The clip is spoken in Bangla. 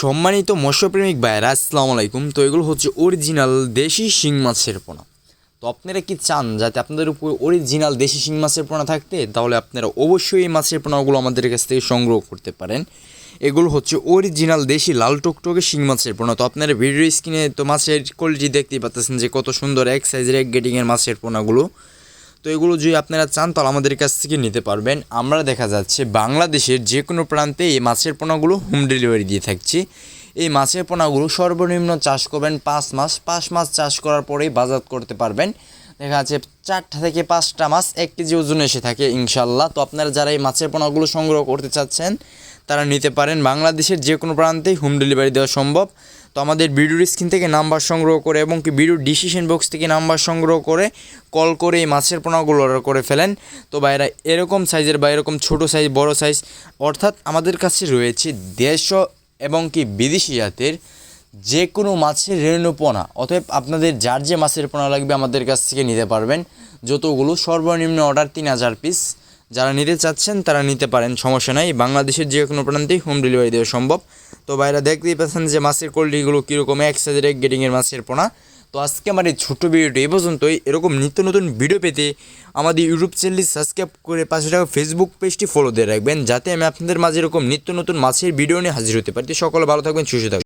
সম্মানিত মৎস্যপ্রেমিক ভাইয়েরা, আসসালামু আলাইকুম। তো এগুলো হচ্ছে অরিজিনাল দেশি শিং মাছের পোনা। তো আপনারা কি চান যাতে আপনাদের উপর অরিজিনাল দেশি শিং মাছের পোনা থাকতে? তাহলে আপনারা অবশ্যই এই মাছের পোনাগুলো আমাদের কাছ থেকে সংগ্রহ করতে পারেন। এগুলো হচ্ছে অরিজিনাল দেশি লাল টকটকে শিং মাছের পোনা। তো আপনারা ভিডিও স্ক্রিনে তো মাছের কোয়ালিটি দেখতেই পাচ্ছেন যে কত সুন্দর এক সাইজের এক গেটিংয়ের মাছের পোনাগুলো। তো এগুলো যদি আপনারা চান, তাহলে আমাদের কাছ থেকে নিতে পারবেন। আমরা দেখা যাচ্ছে বাংলাদেশের যে কোনো প্রান্তে এই মাছের পোনাগুলো হোম ডেলিভারি দিয়ে থাকছি। এই মাছের পোনাগুলো সর্বনিম্ন চাষ করবেন পাঁচ মাস। পাঁচ মাস চাষ করার পরেই বাজার করতে পারবেন। দেখা যাচ্ছে চারটা থেকে পাঁচটা মাছ এক কেজি ওজন এসে থাকে ইনশাল্লাহ তো আপনারা যারা এই মাছের পোনাগুলো সংগ্রহ করতে চাচ্ছেন, তারা নিতে পারেন। বাংলাদেশের যে কোনো প্রান্তেই হোম ডেলিভারি দেওয়া সম্ভব। তো আমাদের ভিডিওর স্ক্রিন থেকে নাম্বার সংগ্রহ করে এবং কি ভিডিওর ডিসিশন বক্স থেকে নাম্বার সংগ্রহ করে কল করে এই মাছের পোনাগুলো অর্ডার করে ফেলেন। তো বাইরা এরকম সাইজের বা এরকম ছোটো সাইজ বড় সাইজ অর্থাৎ আমাদের কাছে রয়েছে দেড়শো এবং কি বিদেশি জাতের যে কোনো মাছের রেণুপোনা অতএব আপনাদের যার যে মাছের পোনা লাগবে আমাদের কাছ থেকে নিতে পারবেন। যতগুলো সর্বনিম্ন অর্ডার তিন হাজার পিস যারা নিতে চাচ্ছেন, তারা নিতে পারেন, সমস্যা নাই। বাংলাদেশের যে কোনো প্রান্তেই হোম ডেলিভারি দেওয়া সম্ভব। তো বাইরে দেখতেই পাচ্ছেন যে মাছের কোয়ালিটিগুলো কীরকম, এক সাইজের এক গেটিংয়ের মাছের পোনা। তো আজকে আমার এই ছোট্ট ভিডিওটি এই পর্যন্তই। এরকম নিত্য নতুন ভিডিও পেতে আমাদের ইউটিউব চ্যানেলটি সাবস্ক্রাইব করে পাশে থাকা ফেসবুক পেজটি ফলো দিয়ে রাখবেন, যাতে আমি আপনাদের মাঝে এরকম নিত্য নতুন মাছের ভিডিও নিয়ে হাজির হতে পারি। সকলে ভালো থাকবেন, সুস্থ থাকবেন।